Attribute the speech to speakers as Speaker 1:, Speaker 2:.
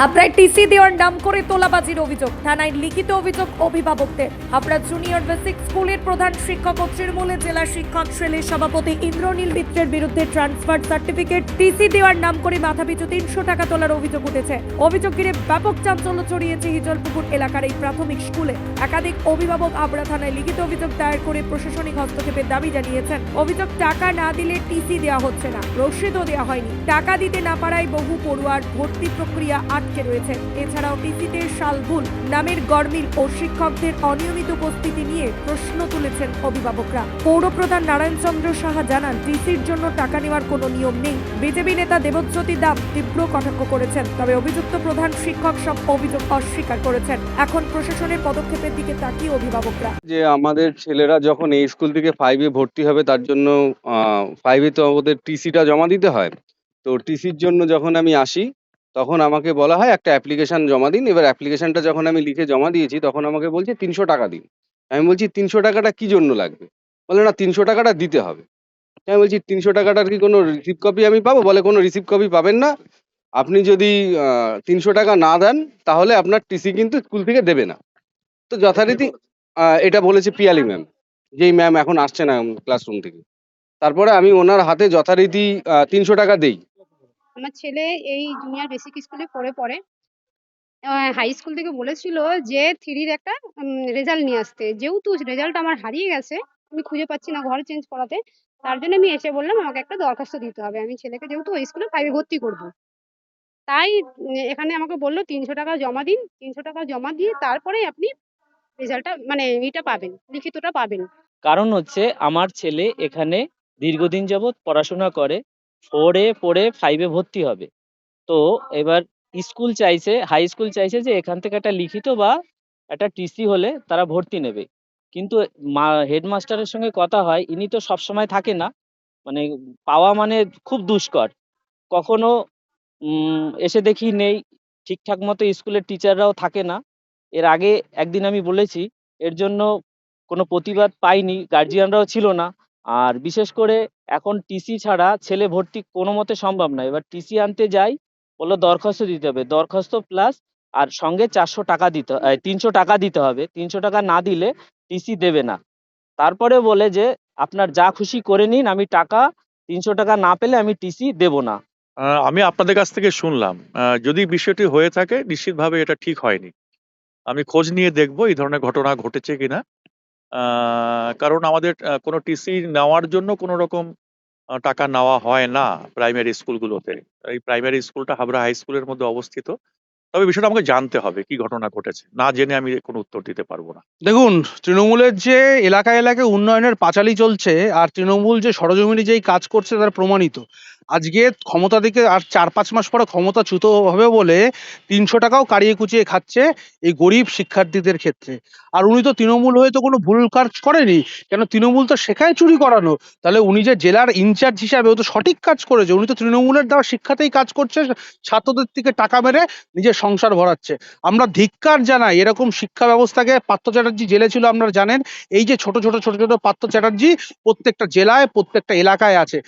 Speaker 1: হাবড়ায় TC দেওয়ার নাম করে তোলাবাজির অভিযোগ। থানায় লিখিত অভিযোগ অভিভাবকদের। হাবড়া জুনিয়র বেসিক স্কুলের প্রধান শিক্ষক ও তৃণমূলের জেলা শিক্ষক সেলের সভাপতি ইন্দ্রনীল মিত্রের বিরুদ্ধে ট্রান্সফার সার্টিফিকেট। টিসি দেওয়ার নাম করে মাথাপিছু তিনশো টাকা তোলার অভিযোগ উঠেছে। অভিযোগ ঘিরে ব্যাপক চাঞ্চল্য ছড়িয়েছে হিজলপুকুর এলাকার এই প্রাথমিক স্কুলে। একাধিক অভিভাবক হাবড়া থানায় লিখিত অভিযোগ দায়ের করে প্রশাসনিক হস্তক্ষেপের দাবি জানিয়েছেন। অভিযোগ টাকা না দিলে টিসি দেওয়া হচ্ছে না। রসিদও দেওয়া হয়নি। টাকা দিতে না পারায় বহু পড়ুয়ার ভর্তি প্রক্রিয়া আটকে রয়েছে। এছাড়াও টিসিতে শালভুল নামের গরমিল ও শিক্ষকদের অনিয়মিত উপস্থিতি নিয়ে প্রশ্ন তুলেছেন অভিভাবকরা। পৌরপ্রধান নারায়ণচন্দ্র সাহা জানান টিসির জন্য টাকা নেওয়ার কোনো নিয়ম নেই। বিজেপি নেতা দেবজ্যোতি দাম তীব্র কটাক্ষ করেছেন, তবে অভিযুক্ত প্রধান শিক্ষক সব অভিযোগ অস্বীকার করেছেন। এখন প্রশাসনের পদক্ষেপের দিকে তাকিয়ে অভিভাবকরা।
Speaker 2: যে আমাদের ছেলেরা যখন এই স্কুল থেকে ফাইভে ভর্তি হবে, তার জন্য ফাইভে তো আমাদের টিসিটা জমা দিতে হয়। তো টিসির জন্য যখন আমি আসি তখন আমাকে বলা হয়, একটা অ্যাপ্লিকেশন জমা দিন। এবার অ্যাপ্লিকেশনটা যখন আমি লিখে জমা দিয়েছি, তখন আমাকে বলছে, তিনশো টাকা দিন। আমি বলছি, তিনশো টাকাটা কি জন্য লাগবে? বলে, না, তিনশো টাকাটা দিতে হবে। আমি বলছি, তিনশো টাকাটার কি কোনো রিসিভ কপি আমি পাবো? বলে, কোনো রিসিভ কপি পাবেন না। আপনি যদি তিনশো টাকা না দেন, তাহলে আপনার টিসি কিন্তু স্কুল থেকে দেবে না। তো যথারীতি এটা বলেছে পিয়ালি ম্যাম, যেই ম্যাম এখন আসছে না ক্লাসরুম থেকে। তারপরে আমি ওনার হাতে যথারীতি তিনশো টাকা দেই।
Speaker 3: আমার ছেলে এই জুনিয়র বেসিক স্কুলে পড়ে পড়ে। হাই স্কুল থেকে বলেছিল যে থ্রির একটা রেজাল্ট নিয়ে আসতে। যেহেতু রেজাল্ট আমার হারিয়ে গেছে, আমি খুঁজে পাচ্ছি না ঘর চেঞ্জ করাতে। তার জন্য আমি এসে বললাম, আমাকে একটা দরখাস্ত দিতে হবে। আমি ছেলেকে যেহেতু ওই স্কুলে ফাইভে ভর্তি করব। তাই এখানে আমাকে বলল, তিনশো টাকা জমা দিন, তিনশো টাকা জমা দিয়ে তারপরে আপনি রেজাল্টটা মানে ইটা পাবেন, লিখিতটা পাবেন।
Speaker 4: কারণ হচ্ছে, আমার ছেলে এখানে দীর্ঘদিন যাবৎ পড়াশোনা করে ফোরে পড়ে ফাইভে ভর্তি হবে। তো এবার স্কুল চাইছে হাই স্কুল চাইছে যে এখান থেকে একটা লিখিত বা একটা টিসি হলে তারা ভর্তি নেবে। কিন্তু মা হেডমাস্টারের সঙ্গে কথা হয়, ইনি তো সব সময় থাকে না। মানে পাওয়া মানে খুব দুষ্কর। কখনো এসে দেখি নেই। ঠিকঠাক মতো স্কুলের টিচাররাও থাকে না। এর আগে একদিন আমি বলেছি, এর জন্য কোনো প্রতিবাদ পাইনি গার্জিয়ানরাও ছিল না। আর বিশেষ করে এখন টিসি ছাড়া ছেলে ভর্তি কোনো মতে সম্ভব নয় এবার টিসি আনতে যাই, বলল দরখাস্ত দিতে হবে। দরখাস্ত প্লাস আর সঙ্গে চারশো টাকা দিতে তিনশো টাকা দিতে হবে। তিনশো টাকা না দিলে টিসি দেবে না। তারপরে বলে যে, আপনার যা খুশি করে নিন, আমি টাকা, তিনশো টাকা না পেলে আমি টিসি দেবো না।
Speaker 5: আমি আপনাদের কাছ থেকে শুনলাম। যদি বিষয়টি হয়ে থাকে, নিশ্চিতভাবে এটা ঠিক হয়নি। আমি খোঁজ নিয়ে দেখব এই ধরনের ঘটনা ঘটেছে কিনা। কারণ আমাদের কোনো টিসি নেওয়ার জন্য কোনো রকম টাকা নেওয়া হয় না প্রাইমারি স্কুলগুলোতে এই প্রাইমারি স্কুলটা হাবড়া হাই স্কুলের মধ্যে অবস্থিত। তবে বিষয়টা আমাকে জানতে হবে কি ঘটনা ঘটেছে। না জেনে আমি কোনো উত্তর দিতে পারব না।
Speaker 6: দেখুন, তৃণমূলের যে এলাকা এলাকায় উন্নয়নের পাঁচালি চলছে, আর তৃণমূল যে সরজমিনে যেই কাজ করছে, তার প্রমাণিত। আজকে ক্ষমতা দিকে আর চার পাঁচ মাস পরে ক্ষমতা চ্যুত হবে বলে তিনশো টাকাও কাড়িয়ে কুচিয়ে খাচ্ছে এই গরিব শিক্ষার্থীদের ক্ষেত্রে। আর উনি তো তৃণমূল হয়ে তো কোনো ভুল কাজ করেনি। কেন তৃণমূল তো শেখায় চুরি করানো। তাহলে উনি যে জেলার ইনচার্জ হিসাবে ও তো সঠিক কাজ করেছে। উনি তো তৃণমূলের দেওয়া শিক্ষাতেই কাজ করছে, ছাত্রদের থেকে টাকা মেরে নিজের সংসার ভরাচ্ছে। আমরা ধিক্কার জানাই এরকম শিক্ষা ব্যবস্থাকে। পার্থ চ্যাটার্জি জেলে ছিল, আপনারা জানেন। এই যে ছোট ছোট ছোট ছোট পার্থ চ্যাটার্জি প্রত্যেকটা জেলায়, প্রত্যেকটা এলাকায় আছে।